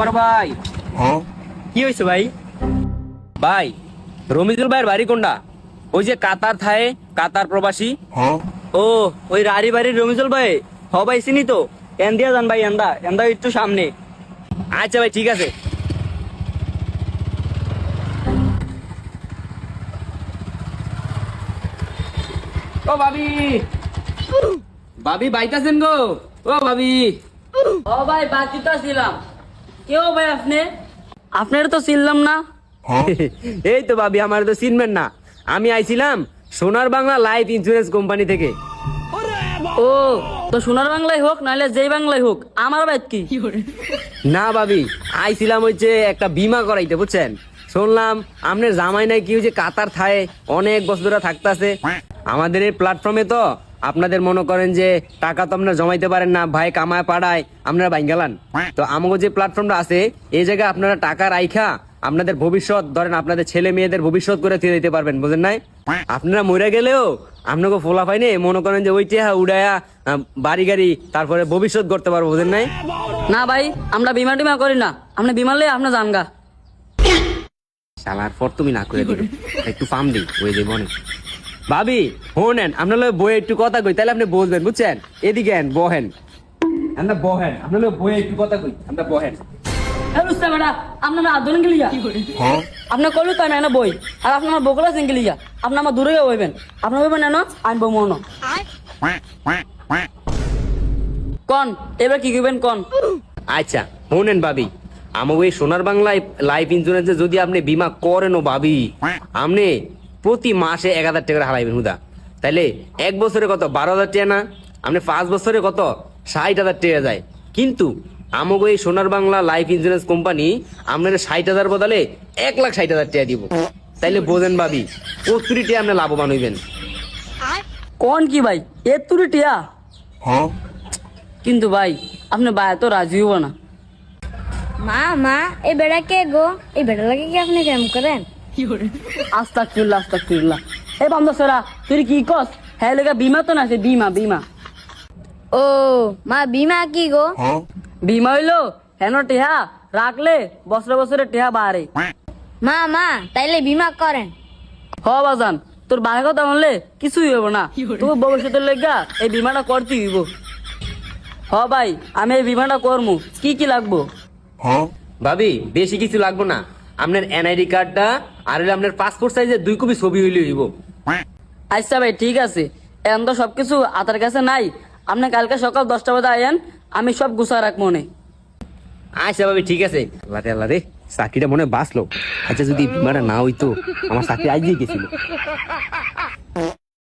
বড় ভাই। কি হয়েছে ভাই? ভাই রমিজুল ভাইয়ের বাড়ি কোনটা? ওই যে কাতার থায়ে কাতার প্রবাসী। ও ওই রাড়ি বাড়ির রমিজুল ভাই? হ ভাই চিনি তো? এন দিয়া যান ভাই এন্দা। এন্দা একটু সামনে। আচ্ছা ভাই ঠিক আছে। ও ভাবি। ভাবি বাইতাছেন গো? ও ভাবি। ও ভাই বাকি তো ছিলাম। কেউ ভাই আপনি? আপনার তো ছিলাম না। এই তো ভাবি আমার তো চিনবেন না। আমি আইছিলাম সোনার বাংলা লাইফ ইন্স্যুরেন্স কোম্পানি থেকে। ও তো সোনার বাংলায় হোক নাহলে যেই বাংলায় হোক আমার বাইত কি? না ভাবি আইছিলাম হচ্ছে একটা বিমা করাইতে বুঝছেন? শুনলাম আপনার জামাই নাই কি হচ্ছে কাতার থায় অনেক বছর ধরে থাকতেছে। আমাদের এই প্ল্যাটফর্মে তো আপনাদের মনে করেন যে টাকা তো আপনারা জমাইতে পারেন না ভাই কামায় পাড়ায় আপনারা বাইঙ্গালান। তো আমাকে যে প্ল্যাটফর্মটা আছে এই জায়গায় আপনারা টাকা রাইখা আপনাদের ভবিষ্যৎ ধরেন আপনাদের ছেলে মেয়েদের ভবিষ্যৎ করে দিয়ে দিতে পারবেন বুঝেন নাই? আপনারা মরে গেলেও আপনাকে ফোলা পাইনি মনে করেন যে ওই টেহা উড়াইয়া বাড়ি গাড়ি তারপরে ভবিষ্যৎ করতে পারব বুঝেন নাই? না ভাই আমরা বিমা টিমা করি না আপনি বিমা লই আপনার জানগা। শালার পর তুমি না করে দিবে একটু ফার্ম দিই ওই মনে ভাবি হোনেন আপনার লোক বই একটু কথা কই তাহলে আপনি বুঝবেন বুঝছেন? এদিকে আন, বহেন। আমরা বহেন আপনার লোক বই একটু কথা কই আমরা বহেন। বেটা আপনার লিয়া আপনার বই। আর আপনার বকলা আপনি আমার দূরে বইবেন। আপনার বইবেন এনো? আমি বই মনো কন এবার কি করবেন কন? আচ্ছা হোনেন ভাবি ওই সোনার বাংলায় লাইফ ইন্স্যুরেন্সে যদি আপনি বিমা করেনও ভাবি আপনি প্রতি মাসে এক হাজার টাকা হারাইবেন হুদা। তাইলে এক বছরে কত? বারো হাজার টাকা না? আপনি পাঁচ বছরে কত? ষাট হাজার টাকা যায়। কিন্তু আমাকে এই সোনার বাংলা লাইফ ইন্স্যুরেন্স কোম্পানি আপনার ষাট হাজার বদলে এক লাখ ষাট হাজার টাকা দিব। তাইলে বোঝেন ভাবি টাকা আপনি লাভবান হইবেন। কোন কি ভাই? এর তুরি টিয়া কিন্তু ভাই আপনি ভাই তো রাজি হব না। মা মা এই বেড়া কে গো? এই বেড়া লাগে কি আপনি কেমন করেন? আস্তাক ফিরলা এ বান্ধব সেরা তুই কি কস? হ্যাঁ লেগে বিমা তো না আছে বিমা বিমা। ও মা বিমা কি গো? বিমা হইল হেন টেহা রাখলে বছরে বছরে টেহা বাড়ে। মা মা তাইলে বিমা করেন। হ বাজান তোর বাহে কথা বললে কিছুই হইব না। তোর ভবিষ্যতের লেগা এই বিমাটা করতে হইব। হ ভাই আমি এই বিমাটা করমু। কি কি লাগবো? ভাবি বেশি কিছু লাগবে না। আপনার এনআইডি কার্ডটা আর হলে আপনার পাসপোর্ট সাইজের দুই কপি ছবি হইলে হইব। আচ্ছা ভাই ঠিক আছে। এখন তো সবকিছু আতার কাছে নাই। আপনি কালকে সকাল দশটা বাজে আয়েন আমি সব গুছা রাখ মনে আচ্ছা ভাবি ঠিক আছে। আল্লাহ রে আল্লাহ রে চাকরিটা মনে বাঁচলো। আচ্ছা যদি বিমাটা না হইতো আমার চাকরি আজই গেছিল।